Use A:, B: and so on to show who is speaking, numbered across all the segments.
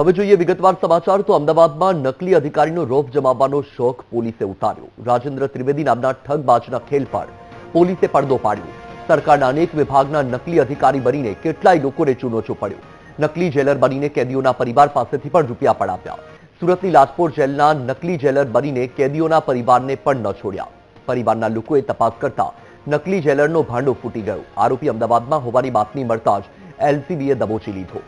A: હવે જોઈએ વિગતવાર સમાચાર. તો અમદાવાદમાં નકલી અધિકારીનો રોફ જમાવવાનો શોખ પોલીસે ઉતાર્યો. રાજેન્દ્ર ત્રિવેદી નામના ઠગબાજના ખેલ પર પોલીસે પડદો પાડ્યો. સરકારના અનેક વિભાગના નકલી અધિકારી બનીને કેટલાય લોકોને ચૂનોચો પડ્યો નકલી જેલર બનીને કેદીઓના પરિવાર પાસેથી પણ રૂપિયા પડાવ્યા. સુરતની લાજપોર જેલના નકલી જેલર બનીને કેદીઓના પરિવારને પણ ન છોડ્યા. પરિવારના લોકોએ તપાસ કરતા નકલી જેલરનો ભાંડો ફૂટી ગયો. આરોપી અમદાવાદમાં હોવાની બાતમી મળતા જ એલસીબીએ દબોચી લીધો.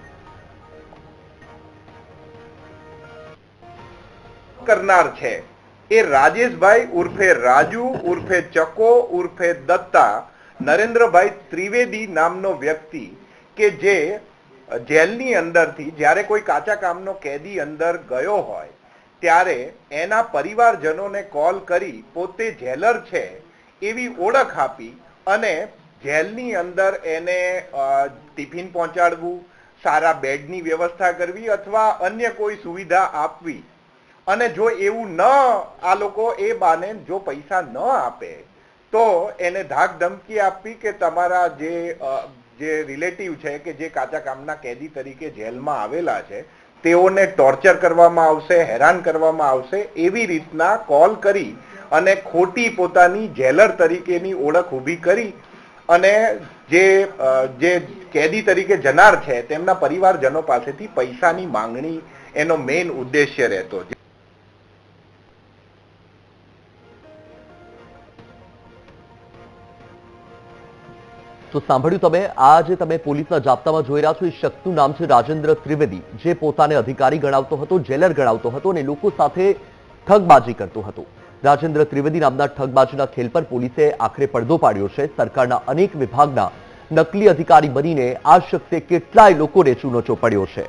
B: કરનાર છે. એ રાજેશભાઈ ઉર્ફે રાજુ, ઉર્ફે ચકો, ઉર્ફે દત્તા, નરેન્દ્રભાઈ ત્રિવેદી નામનો વ્યક્તિ કે જે જેલની અંદરથી જ્યારે કોઈ કાચા કામનો કેદી અંદર ગયો હોય, ત્યારે એના પરિવારજનોને કોલ કરી પોતે જેલર છે એવી ઓળખ આપી અને જેલની અંદર એને ટિફિન પહોંચાડવું, સારા બેડની વ્યવસ્થા કરવી અથવા અન્ય કોઈ સુવિધા આપવી અને જો એવું ન આ લોકો એ બાને જો પૈસા ન આપે, તો એને ધાક ધમકી આપવી કે તમારા જે જે રિલેટિવ છે કે જે કાચા કામના કેદી તરીકે જેલમાં આવેલા છે, તેઓને ટોર્ચર કરવામાં આવશે, હેરાન કરવામાં આવશે એવી રીતના કોલ કરી અને ખોટી પોતાની જેલર તરીકેની ઓળખ ઊભી કરી અને જે જે કેદી તરીકે જનાર છે તેમના પરિવારજનો પાસેથી પૈસાની માંગણી એનો મેઇન ઉદ્દેશ્ય રહેતો
A: તો સાંભળ્યું તમે, આ જે તમે પોલીસના જાપ્તામાં જોઈ રહ્યા છો, એ શખ્સનું નામ છે રાજેન્દ્ર ત્રિવેદી, જે પોતાને અધિકારી ગણાવતો હતો, જેલર ગણાવતો હતો અને લોકો સાથે ઠગબાજી કરતો હતો. રાજેન્દ્ર ત્રિવેદી નામના ઠગબાજીના ખેલ પર પોલીસે આખરે પડદો પાડ્યો છે. સરકારના અનેક વિભાગના નકલી અધિકારી બનીને આ શખ્સે કેટલાય લોકોને ચૂનોચો પડ્યો છે.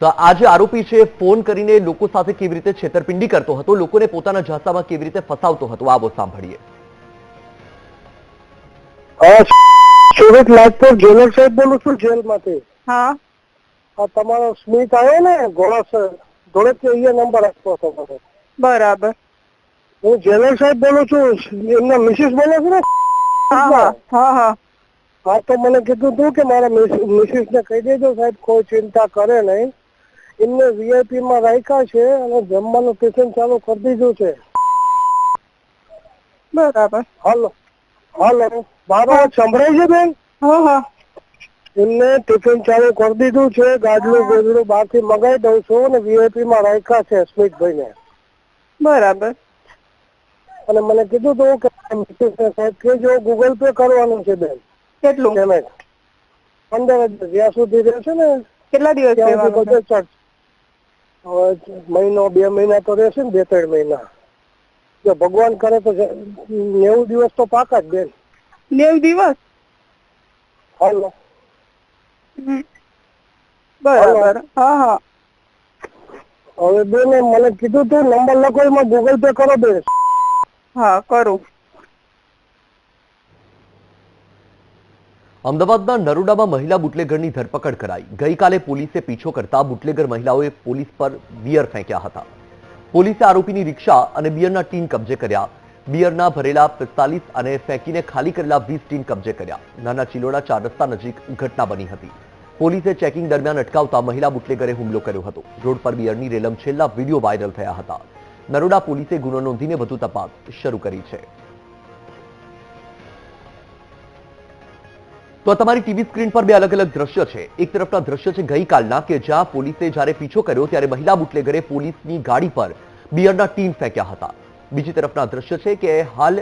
A: તો આ જે આરોપી છે, ફોન કરીને લોકો સાથે કેવી રીતે છેતરપિંડી કરતો હતો, લોકોને પોતાના ઝાંસામાં કેવી રીતે ફસાવતો હતો, આવો સાંભળીએ.
C: સુરત લાજપોર જેલર સાહેબ બોલું છું જેલમાંથી.
D: હા.
C: આ તમારો સ્મિત આવ્યો ને ઘોડાસર ધોળેથી અહીંયા નંબર આપતો હતો મને.
D: બરાબર.
C: હું જેલર સાહેબ બોલું છું એમના મિસિસ બોલો છો ને
D: હા હા
C: તો મને કીધું તું કે મારા મિસિસ ને કહી દેજો સાહેબ કોઈ ચિંતા કરે નહીં. એમને વીઆઈપી માં રાખ્યા છે અને જમવાનું ટિફિન ચાલુ કરી દીધું છે.
D: બરાબર.
C: હાલો હાલો. મારો સંભળાય છે બેન? એમને ટિફિન ચાલુ કરી દીધું છે ગાડલું ગોદડું બહારથી મગાઈ દઉં છું અને વીઆઈપી માં રાખ્યા છે સ્મિતભાઈ ને
D: બરાબર.
C: અને મને કીધું તું કે સાહેબ કે કેજો ગૂગલ પે કરવાનું છે બેન.
D: કેટલું?
C: પેમેન્ટ પંદર હજાર જ્યાં સુધી રહેશે ને
D: કેટલા દિવસ
C: મહિનો બે મહિના તો રહેશે ને બે ત્રણ મહિના. જો ભગવાન કરે તો નેવું દિવસ તો પાકા જ બેન.
D: નેવ દિવસ?
C: હાલો.
D: બરાબર. હા હા.
C: હવે બેન મને કીધું તું નંબર લખો એમાં ગૂગલ પે કરો બેન.
D: હા કરું.
A: અમદાવાદના નરોડામાં મહિલા બુટલેગરની ધરપકડ કરાઈ. ગઈકાલે પોલીસે પીછો કરતા બુટલેગર મહિલાઓએ પોલીસ પર બિયર ફેંક્યા હતા. પોલીસે આરોપીની રિક્ષા અને બિયરના ટીન કબજે કર્યા. બિયરના ભરેલા પિસ્તાલીસ અને ફેંકીને ખાલી કરેલા વીસ ટીન કબજે કર્યા. નાના ચિલોડા ચાર રસ્તા નજીક ઘટના બની હતી. પોલીસે ચેકિંગ દરમિયાન અટકાવતા મહિલા બુટલેગરે હુમલો કર્યો હતો. રોડ પર બિયરની રેલમછેલના વીડિયો વાયરલ થયા હતા. નરોડા પોલીસે ગુનો નોંધીને વધુ તપાસ શરૂ કરી છે. તો તમારી ટીવી સ્ક્રીન પર બે અલગ અલગ દ્રશ્ય છે. એક તરફના દ્રશ્ય છે ગઈકાલના કે જ્યાં પોલીસે જ્યારે પીછો કર્યો ત્યારે મહિલા બુટલેગરે પોલીસની ગાડી પર બિયરના ટીન ફેંક્યા હતા. બીજી તરફના દ્રશ્ય છે કે હાલ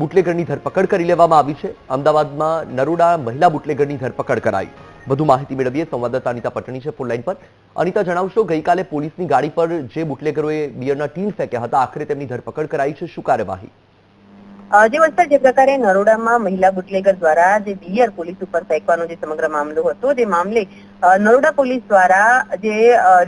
A: બુટલેગરની ધરપકડ કરી લેવામાં આવી છે. અમદાવાદમાં નરોડા મહિલા બુટલેગરની ધરપકડ કરાઈ. વધુ માહિતી મેળવીએ સંવાદદાતા અનિતા પટણી છે ફોન લાઈન પર. અનિતા, જણાવશો, ગઈકાલે પોલીસની ગાડી પર જે બુટલેગરોએ બિયરના ટીન ફેંક્યા હતા, આખરે તેમની ધરપકડ કરાઈ છે. શું કાર્યવાહી?
E: જે વસ્તુ જે પ્રકારે નરોડામાં મહિલા બુટલેગર દ્વારા જે બિયર પોલીસ ઉપર ફેંકવાનો જે સમગ્ર મામલો હતો, જે મામલે નરોડા પોલીસ દ્વારા જે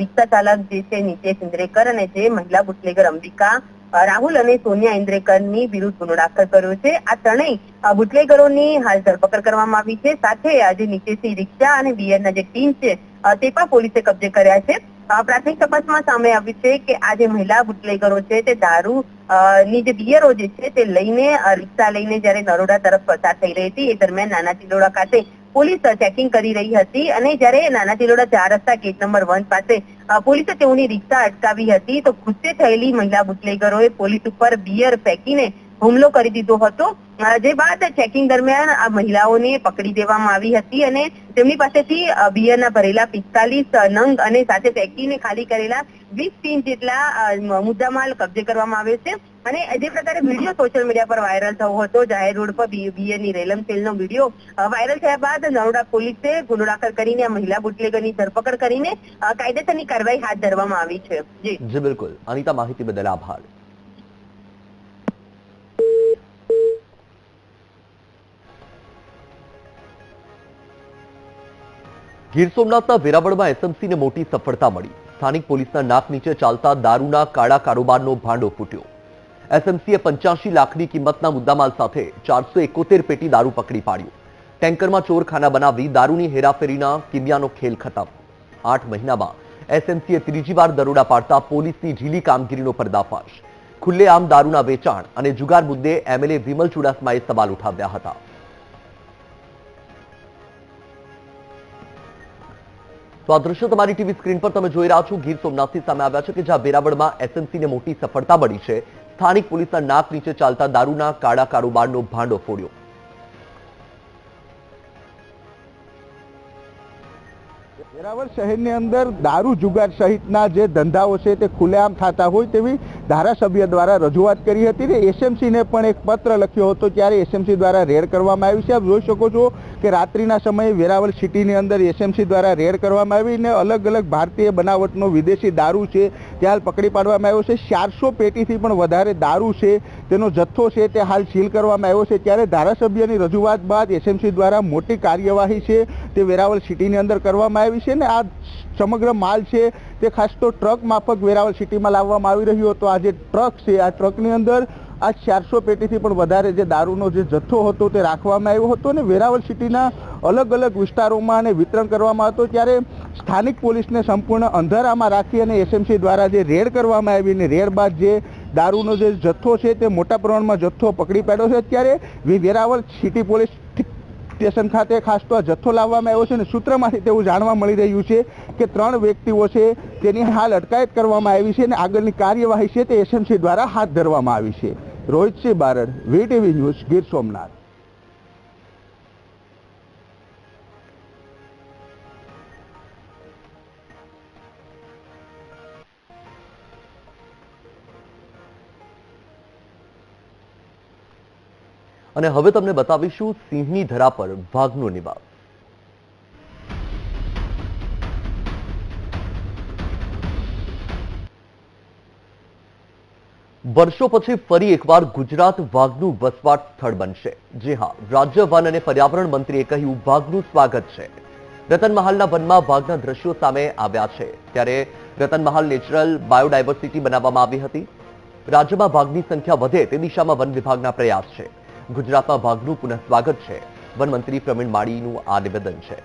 E: રિક્ષા ચાલક જે છે, નીતેશ ઇન્દ્રેકર અને જે મહિલા બુટલેગર અંબિકા રાહુલ અને સોનિયા ઇન્દ્રેકરની વિરુદ્ધ ગુનો દાખલ કર્યો છે. આ ત્રણેય બુટલેગરોની હાલ ધરપકડ કરવામાં આવી છે. સાથે આજે નીચેથી રિક્ષા અને બિયરના જે ટીમ છે તે પણ પોલીસે કબજે કર્યા છે. પ્રાથમિક તપાસમાં સામે આવ્યું છે કે આ જે મહિલા બુટલેગરો છે, તે દારૂ ની જે બિયરો જે છે, તે લઈને રિક્ષા લઈને જ્યારે નરોડા તરફ પસાર થઈ રહી હતી, એ દરમિયાન નાના ચિલોડા ખાતે પોલીસ ચેકિંગ કરી રહી હતી અને જ્યારે નાના તિલોડા ચાર રસ્તા ગેટ નંબર વન પાસે પોલીસે તેઓની રિક્ષા અટકાવી હતી, તો ગુસ્સે થયેલી મહિલા બુટલેગરોએ પોલીસ ઉપર બિયર ફેંકીને હુમલો કરી દીધો હતો. જે બાદ ચેકિંગ દરમિયાન આ મહિલાઓને પકડી દેવામાં આવી હતી અને તેમની પાસેથી બિયરના ભરેલા પિસ્તાલીસ નંગ અને સાથે ફેંકીને ખાલી કરેલા વીસ ટીન જેટલા મુદ્દામાલ કબજે કરવામાં આવ્યો છે. અને જે પ્રકારે વીડિયો સોશિયલ મીડિયા પર વાયરલ થયો હતો, જાહેર રોડ પર બીએની રેલમ સેલનો વીડિયો વાયરલ થયા બાદ નરોડા પોલીસે ગુનો દાખલ કરીને આ મહિલા બુટલેગરની ધરપકડ કરીને કાયદેસરની કાર્યવાહી હાથ ધરવામાં આવી છે. જી,
A: બિલકુલ. અનિતા માહિતી બદલ આભાર. ગીર સોમનાથના વેરાવળમાં એસએમસીને મોટી સફળતા મળી. સ્થાનિક પોલીસના નાક નીચે ચાલતા દારૂના કાળા કારોબારનો ભાંડો ફૂટ્યો. એસએમસીએ પંચ્યાસી લાખની કિંમતના મુદ્દામાલ સાથે ચારસો એકોતેર પેટી દારૂ પકડી પાડ્યું. ટેન્કરમાં ચોરખાના બનાવી દારૂની હેરાફેરીના કિમિયાનો ખેલ ખતમ. આઠ મહિનામાં એસએમસીએ ત્રીજી વાર દરોડા પાડતા પોલીસની ઢીલી કામગીરીનો પર્દાફાશ. ખુલ્લેઆમ દારૂના વેચાણ અને જુગાર મુદ્દે એમએલએ વિમલ ચુડાસમાએ સવાલ ઉઠાવ્યા હતા. તો આ દ્રશ્યો તમારી ટીવી સ્ક્રીન પર તમે જોઈ રહ્યા છો. ગીર સોમનાથથી સામે આવ્યા છે કે જ્યાં વેરાવળમાં એસએમસીને મોટી સફળતા મળી છે. સ્થાનિક પોલીસના નાક નીચે ચાલતા દારૂના કાળા કારોબારનો ભાંડો ફોડ્યો.
F: વેરાવળ શહેરની અંદર દારૂ જુગાર સહિતના જે ધંધાઓ છે તે ખુલ્લેઆમ થતા હોય તેવી ધારાસભ્ય દ્વારા રજૂઆત કરી હતી ને એસએમસીને પણ એક પત્ર લખ્યો હતો ત્યારે એસએમસી દ્વારા રેડ કરવામાં આવી છે. આપ જોઈ શકો છો કે રાત્રિના સમયે વેરાવળ સિટીની અંદર એસએમસી દ્વારા રેડ કરવામાં આવી અને અલગ અલગ ભારતીય બનાવટનો વિદેશી દારૂ છે તે હાલ પકડી પાડવામાં આવ્યો છે. ચારસો પેટીથી પણ વધારે દારૂ છે તેનો જથ્થો છે તે હાલ સીલ કરવામાં આવ્યો છે. ત્યારે ધારાસભ્યની રજૂઆત બાદ એસએમસી દ્વારા મોટી કાર્યવાહી છે તે વેરાવળ સિટીની અંદર કરવામાં આવી છે ને આ સમગ્ર માલ છે તે ખાસ તો ટ્રક માફક વેરાવળ સિટીમાં લાવવામાં આવી રહ્યો હતો. આ જે ટ્રક છે, આ ટ્રકની અંદર આ ચારસો પેટીથી પણ વધારે જે દારૂનો જે જથ્થો હતો તે રાખવામાં આવ્યો હતો અને વેરાવળ સિટીના અલગ અલગ વિસ્તારોમાં અને વિતરણ કરવામાં હતો. ત્યારે સ્થાનિક પોલીસને સંપૂર્ણ અંધારામાં રાખી અને એસએમસી દ્વારા જે રેડ કરવામાં આવી અને રેડ બાદ જે દારૂનો જે જથ્થો છે તે મોટા પ્રમાણમાં જથ્થો પકડી પાડ્યો છે. અત્યારે વે- વેરાવળ સિટી પોલીસ સ્ટેશન ખાતે ખાસ તો જથ્થો લાવવામાં આવ્યો છે અને સૂત્રમાંથી તેવું જાણવા મળી રહ્યું છે કે ત્રણ વ્યક્તિઓ છે તેની હાલ અટકાયત કરવામાં આવી છે અને આગળની કાર્યવાહી છે તે એસએમસી દ્વારા હાથ ધરવામાં આવી છે. Rohitsinh Barad VTV news Gir Somnath.
A: અને હવે તમને બતાવીશું સિંહની ધરા પર વાઘનો નિવાસ. વર્ષો પછી ફરી એકવાર ગુજરાત વાઘનું વસવાટ સ્થળ બનશે. જી હા, રાજ્ય વન અને પર્યાવરણ મંત્રીએ કહ્યું, વાઘનું સ્વાગત છે. રતનમહાલના વનમાં વાઘના દ્રશ્યો સામે આવ્યા છે. ત્યારે રતનમહાલ નેચરલ બાયોડાયવર્સિટી બનાવવામાં આવી હતી. રાજ્યમાં વાઘની સંખ્યા વધે તે દિશામાં વન વિભાગના પ્રયાસ છે. ગુજરાતમાં ભાગનું પુનઃ સ્વાગત છે. વન મંત્રી પ્રવીણ માળીનું આ નિવેદન છે.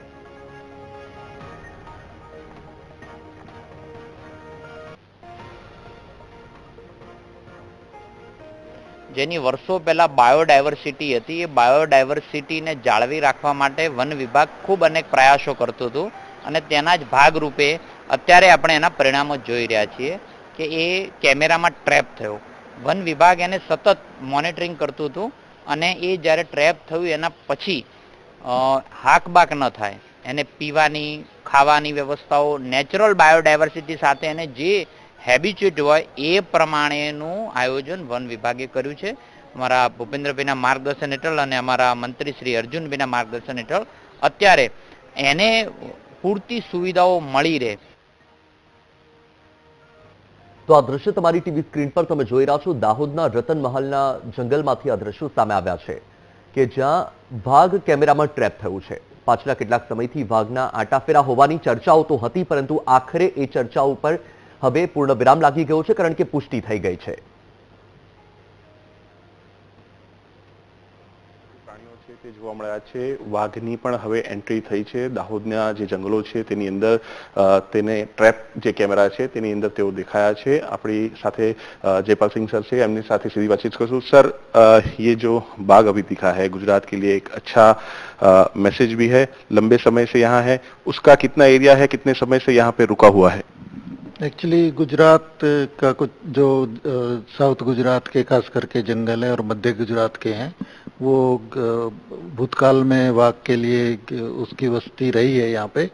G: જેની વર્ષો પહેલા બાયોડાયવર્સિટી હતી, એ બાયોડાયવર્સિટીને જાળવી રાખવા માટે વન વિભાગ ખૂબ અનેક પ્રયાસો કરતું હતું અને તેના જ ભાગરૂપે અત્યારે આપણે એના પરિણામો જોઈ રહ્યા છીએ કે એ કેમેરામાં ટ્રેપ થયો. વન વિભાગ એને સતત મોનિટરિંગ કરતું હતું અને એ જ્યારે ટ્રેપ થયું, એના પછી હાકબાક ન થાય. એને પીવાની, ખાવાની વ્યવસ્થાઓ નેચરલ બાયોડાયવર્સિટી સાથે એને જે હેબિચ્યુટ હોય, એ પ્રમાણેનું આયોજન વન વિભાગે કર્યું છે. અમારા ભૂપેન્દ્રભાઈના માર્ગદર્શન હેઠળ અને અમારા મંત્રી શ્રી અર્જુનભાઈના માર્ગદર્શન હેઠળ અત્યારે એને પૂરતી સુવિધાઓ મળી રહે.
A: તો આ દ્રશ્ય તમારી ટીવી સ્ક્રીન પર તમે જોઈ રહ્યા છો. દાહોદના રતન મહાલના જંગલમાંથી આ દ્રશ્યો સામે આવ્યા છે કે જ્યાં વાઘ કેમેરામાં ટ્રેપ થયું છે. પાછલા કેટલાક સમયથી વાઘના આટાફેરા હોવાની ચર્ચાઓ તો હતી, પરંતુ આખરે એ ચર્ચાઓ ઉપર હવે પૂર્ણ વિરામ લાગી ગયો છે, કારણ કે પુષ્ટિ થઈ ગઈ છે.
H: जयपाल सिंह सर से ये जो बाघ अभी दिखा है गुजरात के लिए एक अच्छा मैसेज भी है लंबे समय से यहाँ है उसका कितना एरिया है कितने समय से यहाँ पे रुका हुआ है
I: एक्चुअली गुजरात का कुछ जो साउथ गुजरात के खास करके जंगल है और मध्य गुजरात के हैं वो भूतकाल में वाघ के लिए उसकी वस्ती रही है यहाँ पे।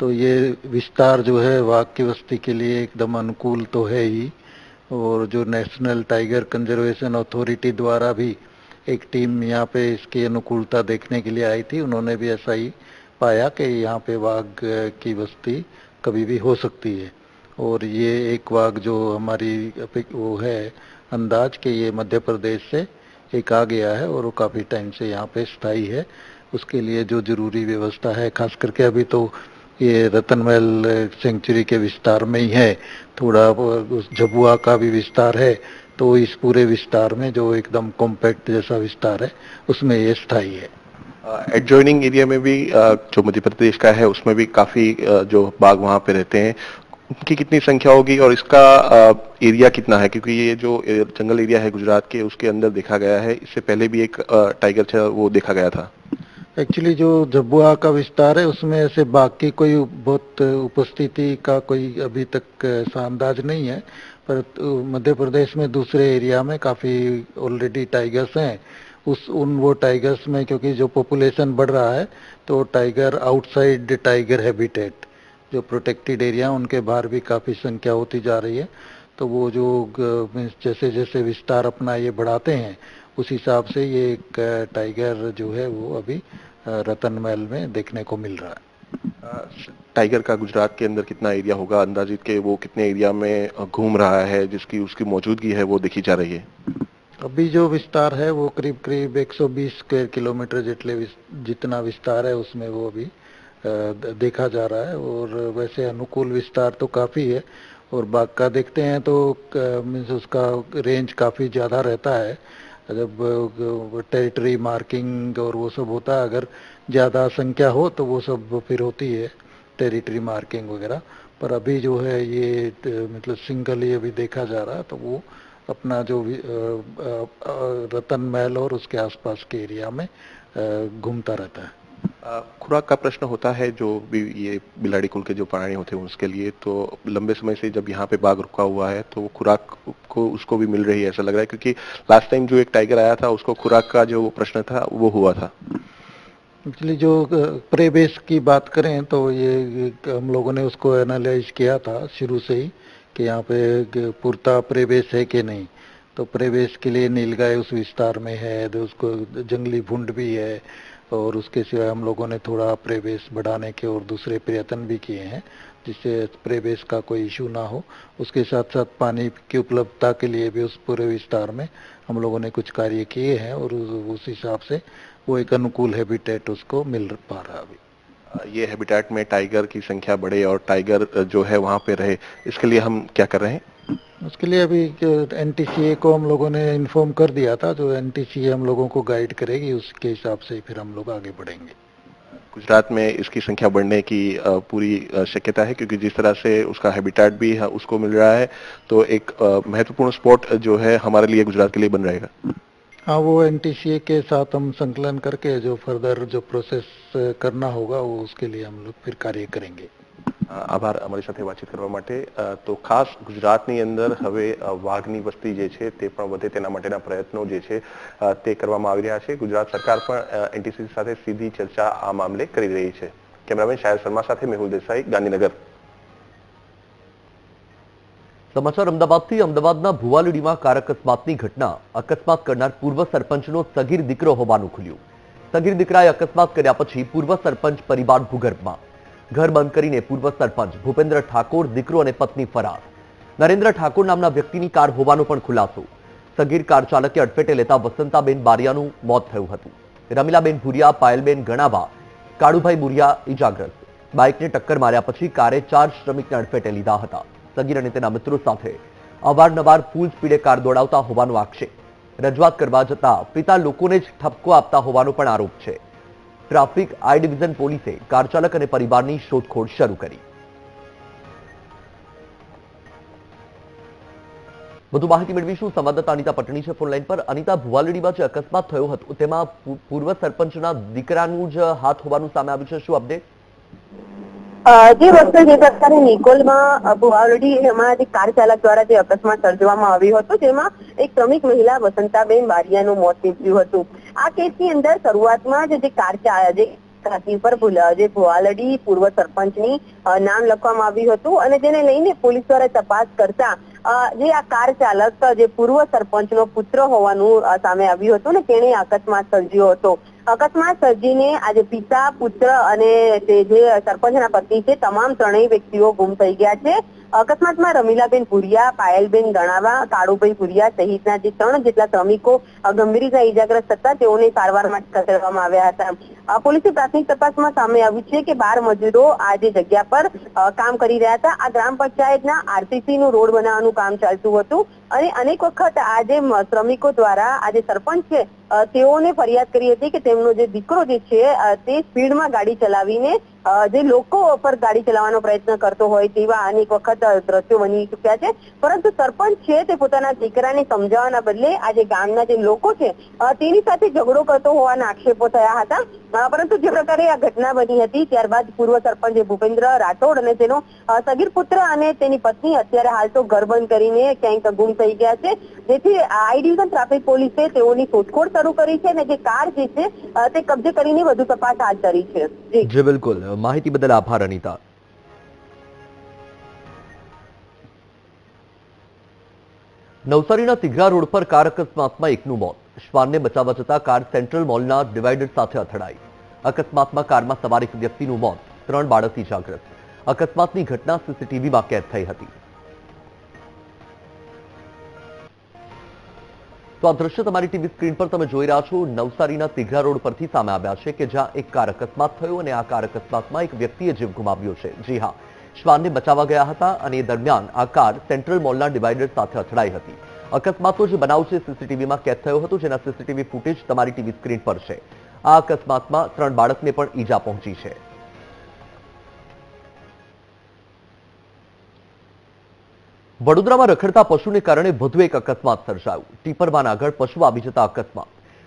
I: तो ये विस्तार जो है वाघ की वस्ती के लिए एकदम अनुकूल तो है ही। और जो नेशनल टाइगर कंजर्वेशन अथॉरिटी द्वारा भी एक टीम यहाँ पे इसकी अनुकूलता देखने के लिए आई थी, उन्होंने भी ऐसा ही पाया कि यहाँ पे वाघ की बस्ती कभी भी हो सकती है। और ये एक वाघ जो हमारी वो है अंदाज कि ये मध्य प्रदेश से एक आ गया है और वो काफ़ी टाइम से यहाँ पे स्थायी है। उसके लिए जो ज़रूरी व्यवस्था है, खास करके अभी तो ये रतनमहल सेंचुरी के विस्तार में ही है। थोड़ा उस झबुआ का भी विस्तार है तो इस पूरे विस्तार में जो एकदम कॉम्पैक्ट जैसा विस्तार है, उसमें ये स्थायी है।
H: एडजॉइनिंग एरिया में भी जो मध्य प्रदेश का है, उसमें भी काफ़ी जो बाघ वहाँ पे रहते हैं उनकी कितनी संख्या होगी और इसका एरिया कितना है? क्योंकि ये जो जंगल एरिया है गुजरात के, उसके अंदर देखा गया है। इससे पहले भी एक टाइगर था, वो देखा गया था।
I: एक्चुअली जो जबुआ का विस्तार है, उसमें ऐसे बाघ की कोई बहुत उपस्थिति का कोई अभी तक ऐसा अंदाज नहीं है। पर तो मध्य प्रदेश में दूसरे एरिया में काफ़ी ऑलरेडी टाइगर्स हैं। उस, उन वो टाइगर्स में, क्योंकि जो पॉपुलेशन बढ़ रहा है तो टाइगर आउटसाइड टाइगर हैबिटेट जो प्रोटेक्टेड एरिया उनके बाहर भी काफ़ी संख्या होती जा रही है। तो वो जो जैसे जैसे विस्तार अपना ये बढ़ाते हैं उस हिसाब से ये एक टाइगर जो है वो अभी रतन महल में देखने को मिल रहा है।
H: टाइगर का गुजरात के अंदर कितना एरिया होगा? अंदाजित के वो कितने एरिया में घूम रहा है जिसकी उसकी मौजूदगी है वो देखी जा रही है।
I: अभी जो विस्तार है वो करीब करीब 120 स्क्वायर किलोमीटर जितने जितना विस्तार है उसमें वो अभी देखा जा रहा है और वैसे अनुकूल विस्तार तो काफ़ी है और बाग का देखते हैं तो मीन्स उसका रेंज काफ़ी ज़्यादा रहता है। जब टेरिटरी मार्किंग और वो सब होता है, अगर ज़्यादा संख्या हो तो वो सब फिर होती है टेरिटरी मार्किंग वगैरह। पर अभी जो है ये मतलब सिंगल ही अभी देखा जा रहा है तो वो अपना जो रतन महल और उसके आसपास के एरिया में घूमता रहता है।
H: खुराक का प्रश्न होता है जो भी ये बिलाड़ी कुल के जो प्राणी होते हैं उसके लिए तो लंबे समय से जब यहाँ पे बाघ रुका हुआ है तो खुराक को, उसको भी मिल रही है, ऐसा लग रहा है, क्योंकि लास्ट टाइम जो एक टाइगर आया था, उसको खुराक का जो प्रश्न था, वो हुआ था।
I: एक्चुअली जो प्रेबेस की बात करें तो ये हम लोगों ने उसको एनालाइज किया था शुरू से ही, कि यहाँ पे पुरता प्रेबेस है कि नहीं। तो प्रेबेस के लिए नीलगाय उस विस्तार में है तो उसको जंगली भुंड भी है और उसके सिवाय हम लोगों ने थोड़ा प्रेबेस बढ़ाने के और दूसरे प्रयत्न भी किए हैं, जिससे प्रेबेस का कोई इशू ना हो। उसके साथ साथ पानी की उपलब्धता के लिए भी उस पूरे विस्तार में हम लोगों ने कुछ कार्य किए हैं और उस हिसाब से वो एक अनुकूल हैबिटेट उसको मिल पा रहा है अभी
H: ये हैबिटेट में टाइगर की संख्या बढ़े और टाइगर जो है वहाँ पे रहे। इसके लिए हम क्या कर रहे हैं?
I: उसके लिए अभी एनटीसीए को हम लोगों ने इन्फॉर्म कर दिया था जो एनटीसीए हम लोगों को गाइड करेगी उसके हिसाब से फिर हम लोग आगे बढ़ेंगे।
H: गुजरात में इसकी संख्या बढ़ने की पूरी शक्यता है क्योंकि जिस तरह से उसका हैबिटेट भी है, उसको मिल रहा है तो एक महत्वपूर्ण स्पॉट जो है हमारे लिए गुजरात के लिए बन रहेगा।
I: हाँ वो एनटीसीए के साथ हम संकलन करके जो फर्दर जो प्रोसेस करना होगा वो उसके लिए हम लोग फिर कार्य करेंगे।
H: આભાર અમારી સાથે વાતચીત કરવા માટે. તો ખાસ ગુજરાતની અંદર હવે વાઘની વસ્તી જે છે તે પણ વધે તેના માટેના પ્રયત્નો જે છે તે કરવામાં આવી રહ્યા છે. ગુજરાત સરકાર પણ એનટીસી સાથે સીધી ચર્ચા આ મામલે કરી રહી છે. કેમેરામેન શાયર શર્મા સાથે મેહુલ દેસાઈ, ગાંધીનગર.
A: સમાચાર અમદાવાદથી, અમદાવાદના ભુવાલુડીમાં કાર અકસ્માતની ઘટના. અકસ્માત કરનાર પૂર્વ સરપંચનો સગીર દીકરો હોવાનું ખુલ્યું. સગીર દીકરાએ અકસ્માત કર્યા પછી પૂર્વ સરપંચ પરિવાર ભૂગર્ભમાં. ઘર બંધ કરીને પૂર્વ સરપંચ ભૂપેન્દ્ર ઠાકોર, દીકરો અને પત્ની ફરાર. નરેન્દ્ર ઠાકોર નામના વ્યક્તિની કાર હોવાનો પણ ખુલાસો. સગીર કાર ચાલકે અડફેટે લેતા વસંતાબેન બારિયાનું મોત થયું હતું. રમીલાબેન ભુરિયા, પાયલબેન ગણાવા, કાળુભાઈ બુરિયા ઇજાગ્રસ્ત. બાઇકને ટક્કર માર્યા પછી કારે ચાર શ્રમિકને અડફેટે લીધા હતા. સગીર અને તેના મિત્રો સાથે અવારનવાર ફૂલ સ્પીડે કાર દોડાવતા હોવાનો આક્ષેપ. રજૂઆત કરવા જતા પિતા લોકોને જ ઠપકો આપતા હોવાનો પણ આરોપ છે. ટ્રાફિક આઈ ડિવિઝન પોલીસે કાર ચાલક અને પરિવારની શોધખોળ શરૂ કરી. વધુ માહિતી મેળવીશું. સંવાદદાતા અનિતા પટણી છે ફોનલાઈન પર. અનિતા, ભુવાલડીમાં જે અકસ્માત થયો હતો, તેમાં પૂર્વ સરપંચના દીકરાનું જ હાથ હોવાનું સામે આવ્યું છે. શું અપડેટ
E: જે વસ્તુ જે પ્રકારે નિકોલમાં અ, ભુવાવડી એમાં જે કાર ચાલક દ્વારા જે અકસ્માત સર્જવામાં આવ્યો હતો જેમાં એક શ્રમિક મહિલા વસંતાબેન બારિયાનું મોત નીપજ્યું હતું. આ કેસની અંદર શરૂઆતમાં જ જે કાર જે જે ભુવાલડી પૂર્વ સરપંચની નામ લખવામાં આવ્યું હતું અને જેને લઈને પોલીસ દ્વારા તપાસ કરતા જે આ કાર ચાલક જે પૂર્વ સરપંચનો પુત્ર હોવાનું સામે આવ્યું હતું ને તેણે અકસ્માત સર્જ્યો હતો. અકસ્માત સર્જીને આજે પિતા, પુત્ર અને તે જે સરપંચના પતિ છે, તમામ ત્રણેય વ્યક્તિઓ ગુમ થઈ ગયા છે. અકસ્માતમાં રમીલાબેન ભુરિયા, પાયલબેન ગણાવા કાળુભાઈ ભુરિયા સહિતના જે ત્રણ જેટલા શ્રમિકો ગંભીર રીતે ઇજાગ્રસ્ત હતા તેઓને સારવાર માટે ખસેડવામાં આવ્યા હતા. પોલીસે પ્રાથમિક તપાસમાં સામે આવ્યું છે કે બાર મજૂરો આ જે જગ્યા પર કામ કરી રહ્યા હતા. આ ગ્રામ પંચાયતના આરસીસી નું રોડ બનાવવાનું કામ ચાલતું હતું અને અનેક વખત આ જે શ્રમિકો દ્વારા આ જે સરપંચ છે તેઓને ફરિયાદ કરી હતી કે તેમનો જે દીકરો જે છે તે સ્પીડમાં ગાડી ચલાવીને જે લોકો પર ગાડી ચલાવવાનો પ્રયત્ન કરતો હોય તેવા અનેક વખત દ્રશ્યો બની ચૂક્યા છે. પરંતુ સરપંચ છે તે પોતાના દીકરાને સમજાવવાના બદલે આજે ગામના જે લોકો છે તેની સાથે ઝઘડો કરતો હોવાના આક્ષેપો થયા હતા. પરંતુ જે પ્રકારે આ ઘટના બની હતી, ત્યારબાદ પૂર્વ સરપંચ ભૂપેન્દ્ર રાઠોડ અને તેનો સગીર પુત્ર અને તેની પત્ની અત્યારે હાલ તો ઘર બંધ કરીને ક્યાંક ગુમ થઈ ગયા છે. જેથી આઈ ડિવિઝન ટ્રાફિક પોલીસે તેઓની શોધખોળ શરૂ કરી છે અને જે કાર જે છે તે કબજે કરીને વધુ તપાસ હાથ ધરી છે. જી.
A: બિલકુલ. માહિતી બદલ આભાર, અનિતા. નવસારીના તિઘરા રોડ પર કાર અકસ્માતમાં એકનું મોત. શ્વાનને બચાવવા જતા કાર સેન્ટ્રલ મોલના ડિવાઈડર સાથે અથડાઈ. અકસ્માતમાં કારમાં સવાર એક વ્યક્તિનું મોત, ત્રણ બાળક ઇજાગ્રસ્ત અકસ્માતની ઘટના સીસીટીવીમાં કેદ થઈ હતી. તો આ દ્રશ્ય તમારી ટીવી સ્ક્રીન પર તમે જોઈ રહ્યા છો, નવસારીના તિઘરા રોડ પરથી સામે આવ્યા છે કે જ્યાં એક કાર અકસ્માત થયો અને આ કાર અકસ્માતમાં એક વ્યક્તિએ જીવ ગુમાવ્યો છે. જી હા શ્વાનને બચાવવા ગયા હતા અને એ દરમિયાન આ કાર સેન્ટ્રલ મોલના ડિવાઈડર સાથે અથડાઈ હતી. અકસ્માતનો જે બનાવ છે સીસીટીવીમાં. કેદ થયો હતો, જેના સીસીટીવી ફૂટેજ તમારી ટીવી સ્ક્રીન પર છે. આ અકસ્માતમાં ત્રણ બાળકને પણ ઈજા પહોંચી છે. વડોદરામાં રખડતા પશુને કારણે વધુ એક અકસ્માત સર્જાયો. ટીપર વાન આગળ પશુ આવી જતા અકસ્માત.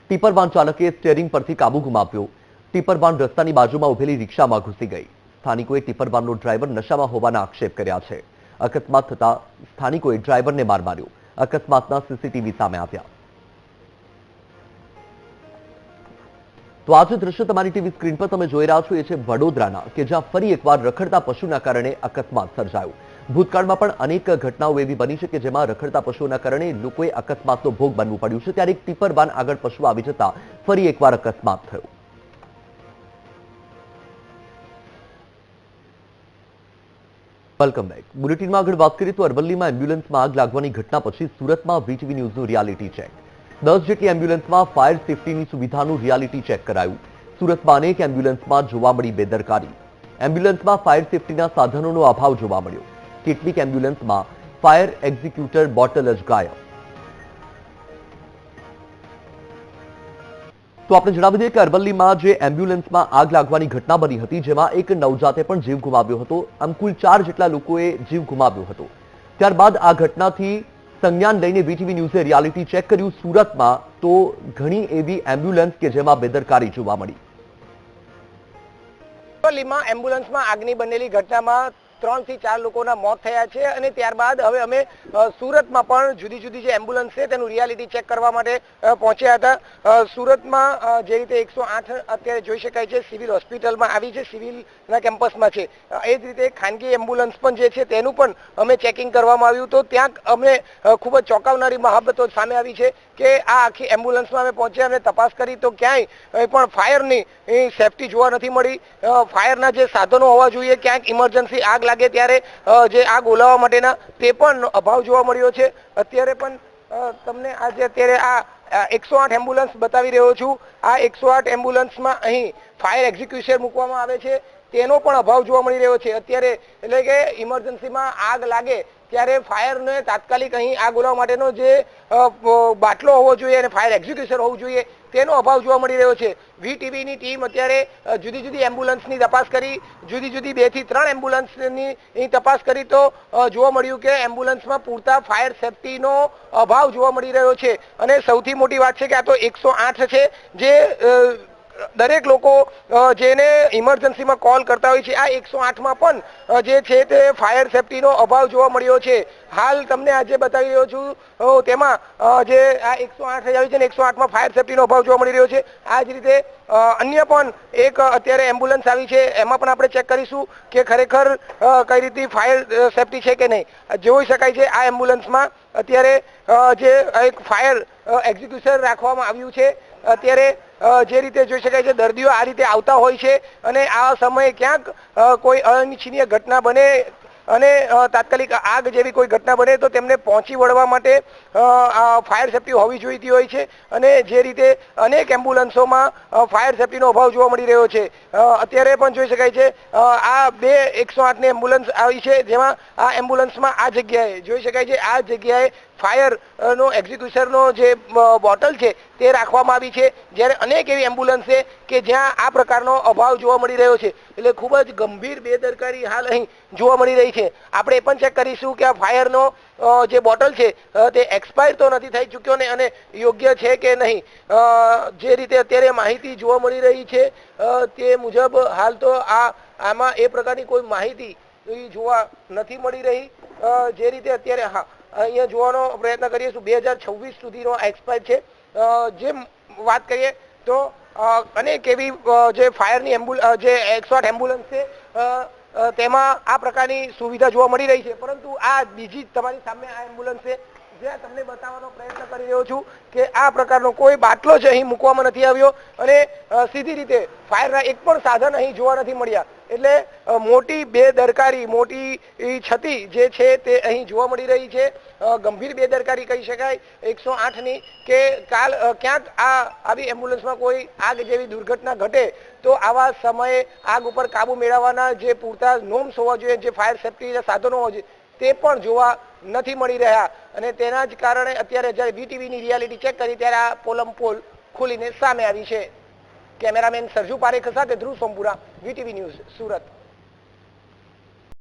A: ટીપર વાન ચાલકે સ્ટેરિંગ પરથી કાબુ ગુમાવ્યો. ટીપર વાન રસ્તાની બાજુમાં ઉભેલી રિક્ષામાં ઘૂસી ગઈ. સ્થાનિકોએ ટીપર વાનનો ડ્રાઈવર નશામાં હોવાના આક્ષેપ કર્યા છે. અકસ્માત થતા સ્થાનિકોએ ડ્રાઈવરને માર માર્યો. અકસ્માતના સીસીટીવી સામે આવ્યા. તો આજે દ્રશ્ય તમારી ટીવી સ્ક્રીન પર તમે જોઈ રહ્યા છો, એ છે વડોદરાના, કે જ્યાં ફરી એકવાર રખડતા પશુના કારણે અકસ્માત સર્જાયો. ભૂતકાળમાં પણ અનેક ઘટનાઓ એવી બની છે કે જેમાં રખડતા પશુઓના કારણે લોકોએ અકસ્માતનો ભોગ બનવું પડ્યું છે. ત્યારે એક ટીપર વાન આગળ પશુ આવી જતા ફરી એકવાર અકસ્માત થયો. વેલકમ બેક બુલેટિનમાં આગળ વાત કરીએ તો અરવલ્લીમાં એમ્બ્યુલન્સમાં આગ લાગવાની ઘટના પછી સુરતમાં વીટીવી ન્યૂઝનું રિયાલિટી ચેક દસ જેટલી એમ્બ્યુલન્સમાં ફાયર સેફટીની સુવિધાનું રિયાલિટી ચેક કરાયું. સુરતમાં અનેક એમ્બ્યુલન્સમાં જોવા મળી બેદરકારી. એમ્બ્યુલન્સમાં ફાયર સેફટીના સાધનોનો અભાવ જોવા મળ્યો. કેટલીક એમ્બ્યુલન્સમાં ફાયર એક્ઝિક્યુટર બોટલ જ ગાયબ. તો આપણે જણાવી દઈએ કે અરવલ્લીમાં જે એમ્બ્યુલન્સમાં આગ લાગવાની ઘટના બની હતી, જેમાં એક નવજાતે પણ જીવ ગુમાવ્યો હતો. આમ કુલ ચાર જેટલા લોકોએ જીવ ગુમાવ્યો હતો. ત્યારબાદ આ ઘટનાથી સંજ્ઞાન લઈને વીટીવી ન્યૂઝે રિયાલિટી ચેક કર્યું. સુરતમાં તો ઘણી એવી એમ્બ્યુલન્સ કે જેમાં બેદરકારી જોવા મળી.
J: અરવલ્લીમાં એમ્બ્યુલન્સમાં આગની બનેલી ઘટનામાં ત્રણથી ચાર લોકોના મોત થયા છે અને ત્યારબાદ હવે અમે સુરતમાં પણ જુદી જુદી જે એમ્બ્યુલન્સ છે તેનું રિયાલિટી ચેક કરવા માટે પહોંચ્યા હતા. સુરતમાં જે રીતે એકસો આઠ અત્યારે જોઈ શકાય છે, સિવિલ હોસ્પિટલમાં આવી છે, સિવિલના કેમ્પસમાં છે. એ જ રીતે ખાનગી એમ્બ્યુલન્સ પણ જે છે તેનું પણ અમે ચેકિંગ કરવામાં આવ્યું તો ત્યાં અમને ખૂબ જ ચોંકાવનારી મહાબતો સામે આવી છે. કે આ આખી એમ્બ્યુલન્સમાં અમે પહોંચ્યા અને તપાસ કરી તો ક્યાંય પણ ફાયરની સેફટી જોવા નથી મળી. ફાયરના જે સાધનો હોવા જોઈએ, ક્યાંક ઇમરજન્સી આગ લાગે ત્યારે જે આગ ઓલાવવા માટેના, તે પણ અભાવ જોવા મળ્યો છે. અત્યારે પણ તમને આજે અત્યારે આ એકસો આઠ એમ્બ્યુલન્સ બતાવી રહ્યો છું. આ એકસો આઠ એમ્બ્યુલન્સમાં અહીં ફાયર એક્ઝિક્યુશન મૂકવામાં આવે છે. તેનો પણ અભાવ જોવા મળી રહ્યો છે. અત્યારે એટલે કે ઇમરજન્સીમાં આગ લાગે ત્યારે ફાયરને તાત્કાલિક અહીં આગ ઓલવવા માટેનો જે બાટલો હોવો જોઈએ અને ફાયર એક્ઝિક્યુશન હોવું જોઈએ તેનો અભાવ જોવા મળી રહ્યો છે. વીટીવીની ટીમ અત્યારે જુદી જુદી એમ્બ્યુલન્સની તપાસ કરી, જુદી જુદી બેથી ત્રણ એમ્બ્યુલન્સની તપાસ કરી તો જોવા મળ્યું કે એમ્બ્યુલન્સમાં પૂરતા ફાયર સેફટીનો અભાવ જોવા મળી રહ્યો છે. અને સૌથી મોટી વાત છે કે આ તો એકસો છે જે દરેક લોકો જેને ઇમરજન્સીમાં કોલ કરતા હોય છે, આ એકસો આઠમાં પણ જે છે તે ફાયર સેફટીનો અભાવ જોવા મળ્યો છે. હાલ તમને આજે બતાવી રહ્યો છું તેમાં જે આ એકસો આઠ આવી છે ને એકસો આઠમાં ફાયર સેફટીનો અભાવ જોવા મળી રહ્યો છે. આ જ રીતે અન્ય પણ એક અત્યારે એમ્બ્યુલન્સ આવી છે, એમાં પણ આપણે ચેક કરીશું કે ખરેખર કઈ રીતે ફાયર સેફટી છે કે નહીં. જોઈ શકાય છે આ એમ્બ્યુલન્સમાં અત્યારે જે એક ફાયર એક્ઝિક્યુશન રાખવામાં આવ્યું છે. અત્યારે જે રીતે જોઈ શકાય છે, દર્દીઓ આ રીતે આવતા હોય છે અને આ સમયે ક્યાંક કોઈ અનિચ્છનીય ઘટના બને અને તાત્કાલિક આગ જેવી કોઈ ઘટના બને તો તેમને પહોંચી વળવા માટે ફાયર સેફટી હોવી જોઈતી હોય છે અને જે રીતે અનેક એમ્બ્યુલન્સોમાં ફાયર સેફટીનો અભાવ જોવા મળી રહ્યો છે. અત્યારે પણ જોઈ શકાય છે આ બે એકસો આઠની એમ્બ્યુલન્સ આવી છે જેમાં આ એમ્બ્યુલન્સમાં આ જગ્યાએ, જોઈ શકાય છે, આ જગ્યાએ ફાયર અ, નો એક્ઝિક્યુશનનો જે બોટલ છે તે રાખવામાં આવી છે. જ્યારે અનેક એવી એમ્બ્યુલન્સ છે કે જ્યાં આ પ્રકારનો અભાવ જોવા મળી રહ્યો છે. એટલે ખૂબ જ ગંભીર બેદરકારી હાલ અહીં જોવા મળી રહી છે. આપણે એ પણ ચેક કરીશું કે આ ફાયરનો જે બોટલ છે તે એક્સપાયર તો નથી થઈ ચૂક્યો ને અને યોગ્ય છે કે નહીં? જે રીતે અત્યારે માહિતી જોવા મળી રહી છે તે મુજબ હાલ તો આ આમાં એ પ્રકારની કોઈ માહિતી જોવા નથી મળી રહી. જે રીતે અત્યારે હા અહીંયા જોવાનો પ્રયત્ન કરીએ છું બે સુધીનો એક્સપાયર છે. જે વાત કરીએ તો અનેક એવી જે ફાયરની એમ્બ્યુલ જે એક્સોટ એમ્બ્યુલન્સ છે તેમાં આ પ્રકારની સુવિધા જોવા મળી રહી છે. પરંતુ આ બીજી તમારી સામે આ એમ્બ્યુલન્સ છે. જે તમને બતાવવાનો પ્રયત્ન કરી રહ્યો છું કે આ પ્રકારનો કોઈ બાટલો જ અહીં મૂકવામાં નથી આવ્યો અને સીધી રીતે ફાયરના એક પણ સાધન અહીં જોવા નથી મળ્યા. એટલે મોટી બેદરકારી, મોટી છતી જે છે તે અહીં જોવા મળી રહી છે. ગંભીર બેદરકારી કહી શકાય. એકસો આઠની કે કાલ ક્યાંક આ, આવી એમ્બ્યુલન્સમાં કોઈ આગ જેવી દુર્ઘટના ઘટે તો આવા સમયે આગ ઉપર કાબુ મેળવવાના જે પૂરતા નોમ્સ હોવા જોઈએ, જે ફાયર સેફટીના સાધનો હોવા જોઈએ, તે પણ જોવા નથી મળી રહ્યા. અને તેના જ કારણે અત્યારે જ્યારે બીટીવીની રિયાલિટી ચેક કરી ત્યારે આ પોલમ પોલ ખુલીને સામે આવી છે. કેમેરામેન સરજુ પારેખ સાથે ધ્રુવ સોમપુરા વીટીવી ન્યૂઝ, સુરત.